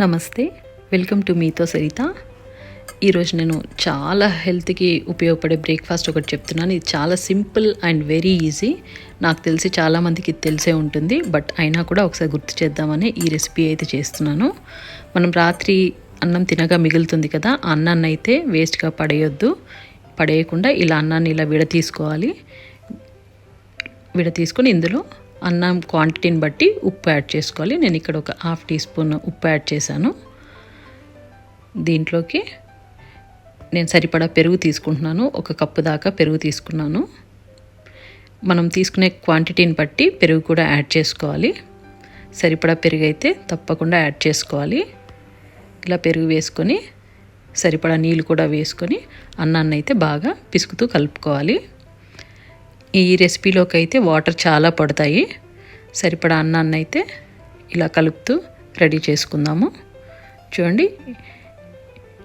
నమస్తే welcome to మీతో సరిత. ఈరోజు నేను చాలా హెల్త్కి ఉపయోగపడే బ్రేక్ఫాస్ట్ ఒకటి చెప్తున్నాను. ఇది చాలా సింపుల్ అండ్ వెరీ ఈజీ. నాకు తెలిసి చాలామందికి తెలిసే ఉంటుంది. బట్ అయినా కూడా ఒకసారి గుర్తు చేద్దామని ఈ రెసిపీ అయితే చేస్తున్నాను. మనం రాత్రి అన్నం తినగా మిగులుతుంది కదా అన్నాన్ని అయితే వేస్ట్గా పడేయొద్దు. పడేయకుండా ఇలా అన్నాన్ని ఇలా విడతీసుకోవాలి విడతీసుకొని ఇందులో అన్నం క్వాంటిటీని బట్టి ఉప్పు యాడ్ చేసుకోవాలి. నేను ఇక్కడ ఒక హాఫ్ టీ స్పూన్ ఉప్పు యాడ్ చేశాను. దీంట్లోకి నేను సరిపడా పెరుగు తీసుకుంటున్నాను. ఒక కప్పు దాకా పెరుగు తీసుకున్నాను. మనం తీసుకునే క్వాంటిటీని బట్టి పెరుగు కూడా యాడ్ చేసుకోవాలి. సరిపడా పెరుగు అయితే తప్పకుండా యాడ్ చేసుకోవాలి. ఇలా పెరుగు వేసుకొని సరిపడా నీళ్ళు కూడా వేసుకొని అన్నాన్ని అయితే బాగా పిసుకుతూ కలుపుకోవాలి. ఈ రెసిపీలోకి అయితే వాటర్ చాలా పడతాయి. సరిపడా అన్నాన్ని అయితే ఇలా కలుపుతూ రెడీ చేసుకుందాము. చూడండి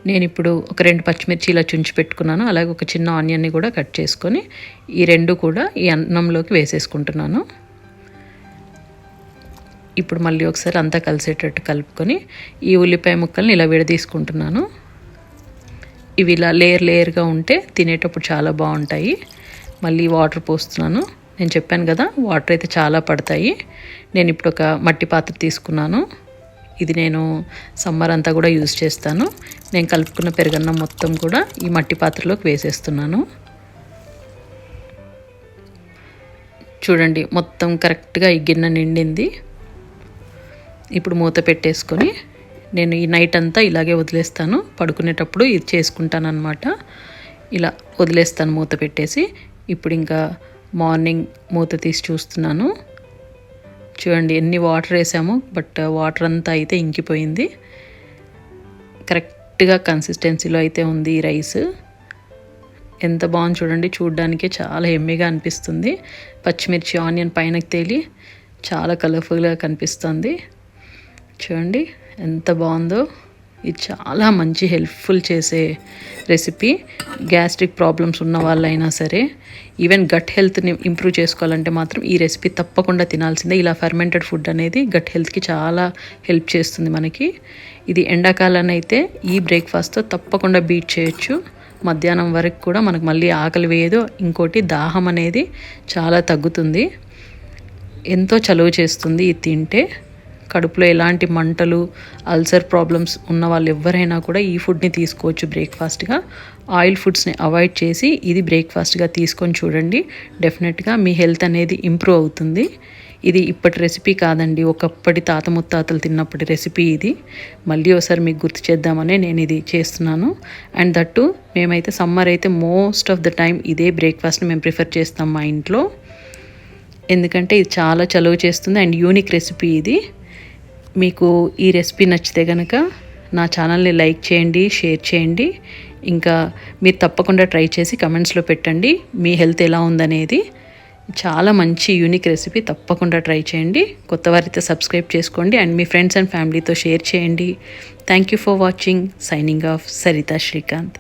నేను ఇప్పుడు ఒక రెండు పచ్చిమిర్చి ఇలా చుంచి పెట్టుకున్నాను. అలాగే ఒక చిన్న ఆనియన్ని కూడా కట్ చేసుకొని ఈ రెండు కూడా ఈ అన్నంలోకి వేసేసుకుంటున్నాను. ఇప్పుడు మళ్ళీ ఒకసారి అంతా కలిసేటట్టు కలుపుకొని ఈ ఉల్లిపాయ ముక్కల్ని ఇలా విడదీసుకుంటున్నాను. ఇవి ఇలా లేయర్ లేయర్గా ఉంటే తినేటప్పుడు చాలా బాగుంటాయి. మళ్ళీ వాటర్ పోస్తున్నాను. నేను చెప్పాను కదా వాటర్ అయితే చాలా పడతాయి. నేను ఇప్పుడు ఒక మట్టి పాత్ర తీసుకున్నాను. ఇది నేను సమ్మర్ అంతా కూడా యూజ్ చేస్తాను. నేను కలుపుకున్న పెరుగన్నం మొత్తం కూడా ఈ మట్టి పాత్రలోకి వేసేస్తున్నాను. చూడండి మొత్తం కరెక్ట్గా ఈ గిన్నె నిండింది. ఇప్పుడు మూత పెట్టేసుకొని నేను ఈ నైట్ అంతా ఇలాగే వదిలేస్తాను. పడుకునేటప్పుడు ఇది చేసుకుంటాను అనమాట ఇలా వదిలేస్తాను మూత పెట్టేసి. ఇప్పుడు ఇంకా మార్నింగ్ మూత తీసి చూస్తున్నాను. చూడండి ఎన్ని వాటర్ వేసాము బట్ వాటర్ అంతా అయితే ఇంకిపోయింది. కరెక్ట్గా కన్సిస్టెన్సీలో అయితే ఉంది ఈ రైస్ ఎంత బాగుంది చూడండి చూడడానికే చాలా ఎమ్మిగా అనిపిస్తుంది. పచ్చిమిర్చి ఆనియన్ పైనకి తేలి చాలా కలర్ఫుల్గా కనిపిస్తుంది. చూడండి. ఎంత బాగుందో. ఇది చాలా మంచి హెల్ప్ఫుల్ చేసే రెసిపీ. గ్యాస్ట్రిక్ ప్రాబ్లమ్స్ ఉన్న వాళ్ళైనా సరే ఈవెన్ గట్ హెల్త్ని ఇంప్రూవ్ చేసుకోవాలంటే మాత్రం ఈ రెసిపీ తప్పకుండా తినాల్సిందే. ఇలా ఫర్మెంటెడ్ ఫుడ్ అనేది గట్ హెల్త్కి చాలా హెల్ప్ చేస్తుంది మనకి. ఇది ఎండాకాలాన్ని అయితే ఈ బ్రేక్ఫాస్ట్తో తప్పకుండా బీట్ చేయొచ్చు. మధ్యాహ్నం వరకు కూడా మనకు మళ్ళీ ఆకలి వేయదు. ఇంకోటి దాహం అనేది చాలా తగ్గుతుంది. ఎంతో చలువ చేస్తుంది ఇది తింటే. కడుపులో ఎలాంటి మంటలు అల్సర్ ప్రాబ్లమ్స్ ఉన్న వాళ్ళు ఎవరైనా కూడా ఈ ఫుడ్ని తీసుకోవచ్చు బ్రేక్ఫాస్ట్గా. ఆయిల్ ఫుడ్స్ని అవాయిడ్ చేసి ఇది బ్రేక్ఫాస్ట్గా తీసుకొని చూడండి. డెఫినెట్గా మీ హెల్త్ అనేది ఇంప్రూవ్ అవుతుంది. ఇది ఇప్పటి రెసిపీ కాదండి. ఒకప్పటి తాత ముత్తాతలు తిన్నప్పటి రెసిపీ ఇది. మళ్ళీ ఒకసారి మీకు గుర్తు చేద్దామనే నేను ఇది చేస్తున్నాను. అండ్ దట్టు మేమైతే సమ్మర్ అయితే మోస్ట్ ఆఫ్ ద టైం ఇదే బ్రేక్ఫాస్ట్ని మేము ప్రిఫర్ చేస్తాం మా ఇంట్లో. ఎందుకంటే ఇది చాలా చలువ చేస్తుంది. అండ్ యూనిక్ రెసిపీ ఇది. మీకు ఈ రెసిపీ నచ్చితే కనుక నా ఛానల్ని లైక్ చేయండి షేర్ చేయండి. ఇంకా మీరు తప్పకుండా ట్రై చేసి కమెంట్స్లో పెట్టండి మీ హెల్త్ ఎలా ఉందనేది. చాలా మంచి యూనిక్ రెసిపీ తప్పకుండా ట్రై చేయండి. కొత్త వారితో సబ్స్క్రైబ్ చేసుకోండి అండ్ మీ ఫ్రెండ్స్ అండ్ ఫ్యామిలీతో షేర్ చేయండి. Thank you for watching signing off Saritha Srikanth